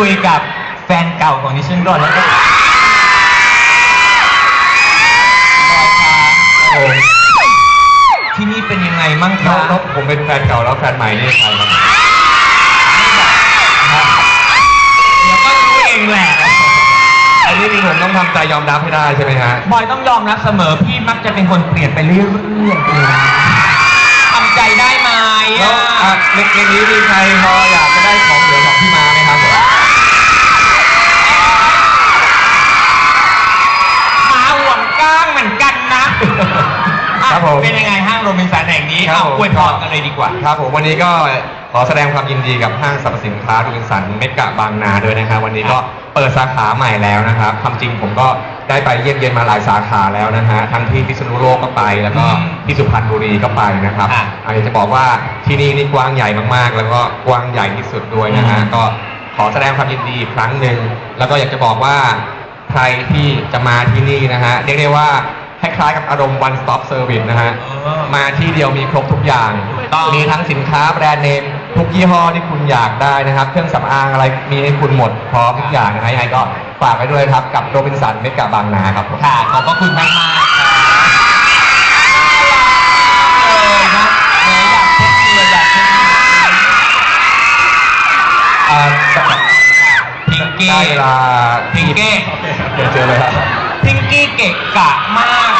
คุยกับแฟนเก่าของดิฉันก่อนแล้วก็บอยคะที่นี่เป็นยังไงมั่งแล้คะวแล้วผมเป็นแฟนเก่าแล้วแฟนใหม่นี่ใครครับเดี๋ยวก็รู้เองแหละอันนี้นี่ผมต้องทำใจยอมรับให้ได้ใช่ไหมฮะบอยต้องยอมรับเสมอพี่มักจะเป็นคนเปลี่ยนไปเรื่อยๆเองทำใจได้ไหมแล้วอะอะในในนี้มีใครพอ ครับผมเป็นยังไงห้างโรบินสันแห่งนี้ครับเอาผม อวยพรกันเลยดีกว่า ครับผมวันนี้ก็ขอแสดงความยินดีกับห้างสรรพสินค้าดูอินสันเมกะบางนาด้วยนะครับวันนี้ก็เปิดสาขาใหม่แล้วนะครับความจริงผมก็ได้ไปเยี่ยมเยียนมาหลายสาขาแล้วนะฮะทั้งที่พิษณุโลกก็ไปแล้วก็อืมที่สุพรรณบุรีก็ไปนะครับอะอันนี้จะบอกว่าที่นี่นี่กว้างใหญ่มากๆ แล้วก็กว้างใหญ่ที่สุดด้วยนะฮะอืม ก็ขอแสดงความยินดีอีกครั้งหนึ่งแล้วก็อยากจะบอกว่า ใครที่จะมาที่นี่นะฮะเรียกได้ว่าค ล้ายๆกับอารมณ์ one stop service นะฮะเออมาที่เดียวมีครบทุกอย่างถูกต้อง มีทั้งสินค้าแบรนด์เนม ทุกยี่ห้อที่คุณอยากได้นะครับ เครื่องสำอางอะไรมีให้คุณหมดพร้อมทุกอย่างนะฮะยังไงก็ฝากไว้ด้วยครับ กับโรบินสันเมกะบางนาครับผม ค่ะ ขอบพระคุณมากมากๆครับเลยนะแหมอยากเช็คเลยอยากเช็คเลยอ่าพิงกี้ ได้เวลาพิงกี้ เดี๋ยวเจอเลยครับ พิงกี้เกะกะมากเลย